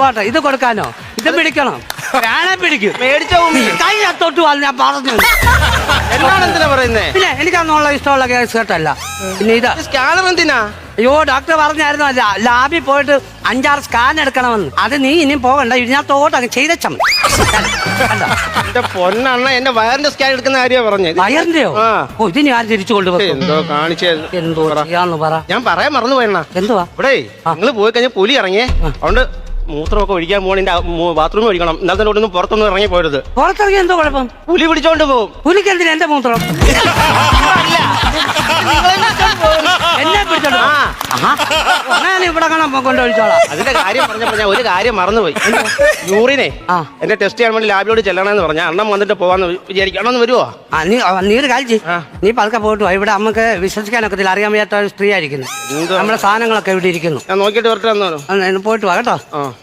പോട്ടെ ഇത് കൊടുക്കാനോ? ഇത് പിടിക്കണം? ഞാനെ പിടിക്കും. മേടിച്ച കൈ അത്തോട്ട് വാ ഞാൻ പറഞ്ഞു എന്താണ് എന്തിനാ പറയുന്നേ? പിന്നെ എനിക്കന്നുള്ള ഇഷ്ടമുള്ള കേസ് കേട്ടല്ല. പിന്നെ ഇതാ. സ്കാനർ എന്തിനാ? അയ്യോ ഡോക്ടർ പറഞ്ഞായിരുന്നു ലാബിൽ പോയിട്ട് അഞ്ചാറ് സ്കാൻ എടുക്കണമെന്ന്. അത് നീ ഇനിയും പോകണ്ട ഇതിനകത്തോട്ട് അങ്ങ് ചെയ്തച്ചം എന്റെ പൊന്നണ്ണ എന്റെ വയറിന്റെ സ്കാൻ എടുക്കുന്ന കാര്യ പറഞ്ഞത് വയറിന്റെയോ. ഓ ഇത് ഞാൻ തിരിച്ചു കൊണ്ടുപോകും. എന്തോ കാണിച്ചത് എന്തോ ചെയ്യാന്ന് പറ. ഞാൻ പറയാൻ മറന്നു പോയണ്ണ എന്തുവാ? ഇവിടെ നിങ്ങൾ പോയി കഴിഞ്ഞാൽ പുലി ഇറങ്ങിയേ. അതുകൊണ്ട് മൂത്രമൊക്കെ ഒഴിക്കാൻ പോകണിന്റെ ബാത്റൂമിൽ ഒഴിക്കണം. ഇന്നത്തെ ഒന്നും പുറത്തൊന്നും ഇറങ്ങി പോരുത് പുറത്തിറങ്ങി എന്തോ കുഴപ്പം? പുലി പിടിച്ചോണ്ട് പോകും. പുലിക്കെന്തിനാ എന്റെ മൂത്രം? ഞാൻ ഇവിടെ കാണാൻ കൊണ്ടൊഴിച്ചോളാം അതിന്റെ കാര്യം പറഞ്ഞപ്പോ ഞാൻ ഒരു കാര്യം മറന്നുപോയി. യൂറിനെ ആ. എന്റെ ടെസ്റ്റ് ചെയ്യാൻ വേണ്ടി ലാബിലോട് ചെല്ലണമെന്ന് പറഞ്ഞ. അണ്ണം വന്നിട്ട് പോവാന്ന് വിചാരിക്കണമെന്ന് വരുവോ? ആ, നീ ആ, നീ ഒരു കാര്യം ചെയ്യ്. ആ. നീ പതുക്കെ പോയിട്ട് വാ. ഇവിടെ നമുക്ക് വിശ്വസിക്കാനൊക്കത്തില്ല അറിയാൻ വയ്യാത്ത ഒരു സ്ത്രീ ആയിരിക്കുന്നു. എന്ത്? നമ്മുടെ സാധനങ്ങളൊക്കെ ഇവിടെ ഇരിക്കുന്നു. ഞാൻ നോക്കിയിട്ട് വരട്ടെ എന്നോ ഒന്ന് പോയിട്ട് വാ കേട്ടോ. ആ.